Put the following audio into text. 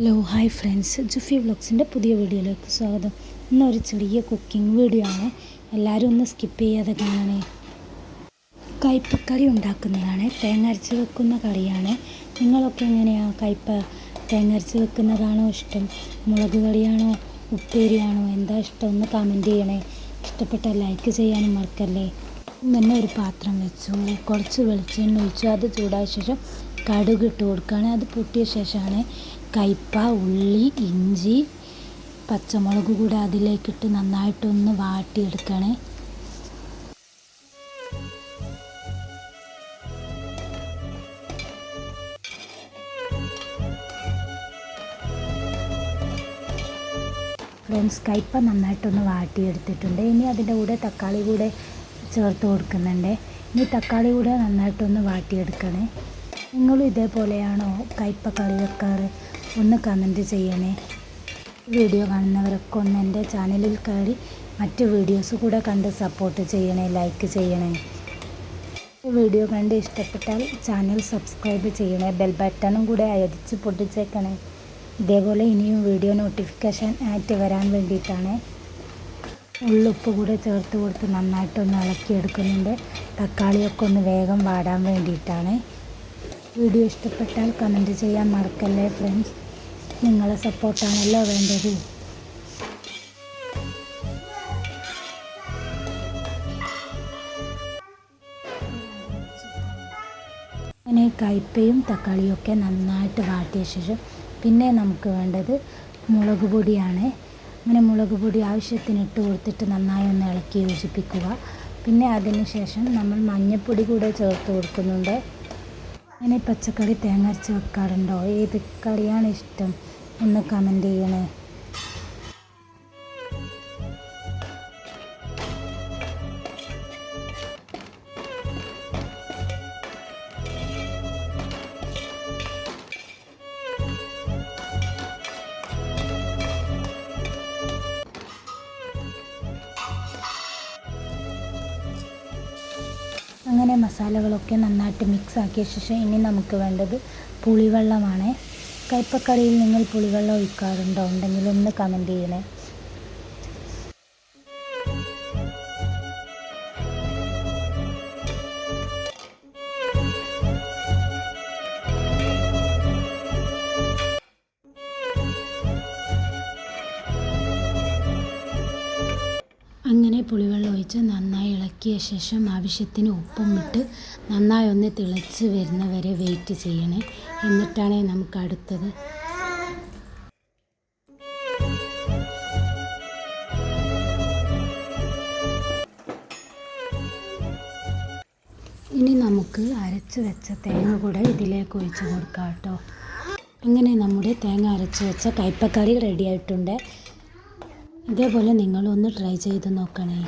Hello hi friends Jufi വ്ളോഗ്സിന്റെ പുതിയ വീഡിയോയിലേക്ക് സ്വാഗതം. ഇന്നൊരു ചെറിയ കുക്കിംഗ് വീഡിയോ ആണ്. എല്ലാവരും ഒന്ന് സ്കിപ്പ് ചെയ്യാതെ കാണണേ. കയ്പക്കറി ഉണ്ടാക്കുന്നതാണ്. തേങ്ങ അരച്ച് വെക്കുന്ന കറിയാണ്. നിങ്ങളൊക്കെ എങ്ങനെയാണ് കയ്പ തേങ്ങ അരച്ച് വെക്കുന്നതാണോ ഇഷ്ടം? മുളക് കറിയാണോ? ഉപ്പേരിയാണോ? എന്താ ഇഷ്ടം? ഒന്ന് കമന്റ് ചെയ്യണേ. ഇഷ്ടപ്പെട്ട ലൈക്ക് ചെയ്യാനും മറക്കല്ലേ. തന്നെ ഒരു പാത്രം വെച്ചു. കുറച്ച് വെളിച്ചെണ്ണ ഒഴിച്ചു. അത് ചൂടായ ശേഷം കടുക് ഇട്ട് കൊടുക്കുകയാണ്. അത് പൊട്ടിയ ശേഷമാണ് കയ്പ ഉള്ളി ഇഞ്ചി പച്ചമുളക് കൂടെ അതിലേക്കിട്ട് നന്നായിട്ടൊന്ന് വാട്ടിയെടുക്കണേ. ഫ്രണ്ട്സ് കയ്പ നന്നായിട്ടൊന്ന് വാട്ടിയെടുത്തിട്ടുണ്ട്. ഇനി അതിന്റെ കൂടെ തക്കാളി കൂടെ ചേർത്ത് കൊടുക്കുന്നുണ്ട്. ഇനി തക്കാളി കൂടെ നന്നായിട്ടൊന്ന് വാട്ടിയെടുക്കണേ. നിങ്ങളും ഇതേപോലെയാണോ കയ്പ കറി വെക്കാറ്? ഒന്ന് കമന്റ് ചെയ്യണേ. വീഡിയോ കാണുന്നവരൊക്കെ ഒന്ന് എന്റെ ചാനലിൽ കയറി മറ്റ് വീഡിയോസ് കൂടെ കണ്ട് സപ്പോർട്ട് ചെയ്യണേ ലൈക്ക് ചെയ്യണേ. വീഡിയോ കണ്ട് ഇഷ്ടപ്പെട്ടാൽ ചാനൽ സബ്സ്ക്രൈബ് ചെയ്യണേ ബെൽ ബട്ടണും കൂടെ അയച്ച് പൊട്ടിച്ചേക്കണേ. ഇതേപോലെ ഇനിയും വീഡിയോ നോട്ടിഫിക്കേഷൻ ആയിട്ട് വരാൻ വേണ്ടിയിട്ടാണ്. ഉള്ളുപ്പ് കൂടെ ചേർത്ത് കൊടുത്ത് നന്നായിട്ടൊന്ന് ഇളക്കിയെടുക്കുന്നുണ്ട്. തക്കാളിയൊക്കെ ഒന്ന് വേഗം വാടാൻ വേണ്ടിയിട്ടാണ്. വീഡിയോ ഇഷ്ടപ്പെട്ടാൽ കമന്റ് ചെയ്യാൻ മറക്കല്ലേ ഫ്രണ്ട്സ് നിങ്ങളെ സപ്പോർട്ടാണല്ലോ വേണ്ടത്. അങ്ങനെ കയ്പയും തക്കാളിയും ഒക്കെ നന്നായിട്ട് വാട്ടിയ ശേഷം പിന്നെ നമുക്ക് വേണ്ടത് മുളക് പൊടിയാണ്. അങ്ങനെ മുളക് പൊടി ആവശ്യത്തിന് ഇട്ട് കൊടുത്തിട്ട് നന്നായി ഒന്ന് ഇളക്കി യോജിപ്പിക്കുക. പിന്നെ അതിന് ശേഷം നമ്മൾ മഞ്ഞൾപ്പൊടി കൂടെ ചേർത്ത് കൊടുക്കുന്നുണ്ട്. അങ്ങനെ പച്ചക്കറി തേങ്ങ അരച്ച് വെക്കാറുണ്ടോ? ഏത് കറിയാണ് ഇഷ്ടം? ഒന്ന് കമന്റ് ചെയ്യണേ. അങ്ങനെ മസാലകളൊക്കെ നന്നായിട്ട് മിക്സ് ആക്കിയ ശേഷം ഇനി നമുക്ക് വേണ്ടത് പുളിവെള്ളമാണ്. കയ്പ്പക്കറിയിൽ നിങ്ങൾ പുളിവെള്ളം ഒഴിക്കാറുണ്ടോ? ഉണ്ടെങ്കിൽ ഒന്ന് കമന്റ് ചെയ്യണേ. അങ്ങനെ പുളിവെള്ളം ഒഴിച്ച് നന്നായി ഇളക്കിയ ശേഷം ആവശ്യത്തിന് ഉപ്പും ഇട്ട് നന്നായി ഒന്ന് തിളച്ച് വരുന്നവരെ വെയിറ്റ് ചെയ്യണേ. എന്നിട്ടാണ് നമുക്ക് അടുത്തത്. ഇനി നമുക്ക് അരച്ച് വെച്ച തേങ്ങ കൂടെ ഇതിലേക്ക് ഒഴിച്ച് കൊടുക്കാം കേട്ടോ. അങ്ങനെ നമ്മുടെ തേങ്ങ അരച്ച് വെച്ച കയ്പക്കറി റെഡി ആയിട്ടുണ്ട്. ഇതേപോലെ നിങ്ങളൊന്ന് ട്രൈ ചെയ്ത് നോക്കണേ.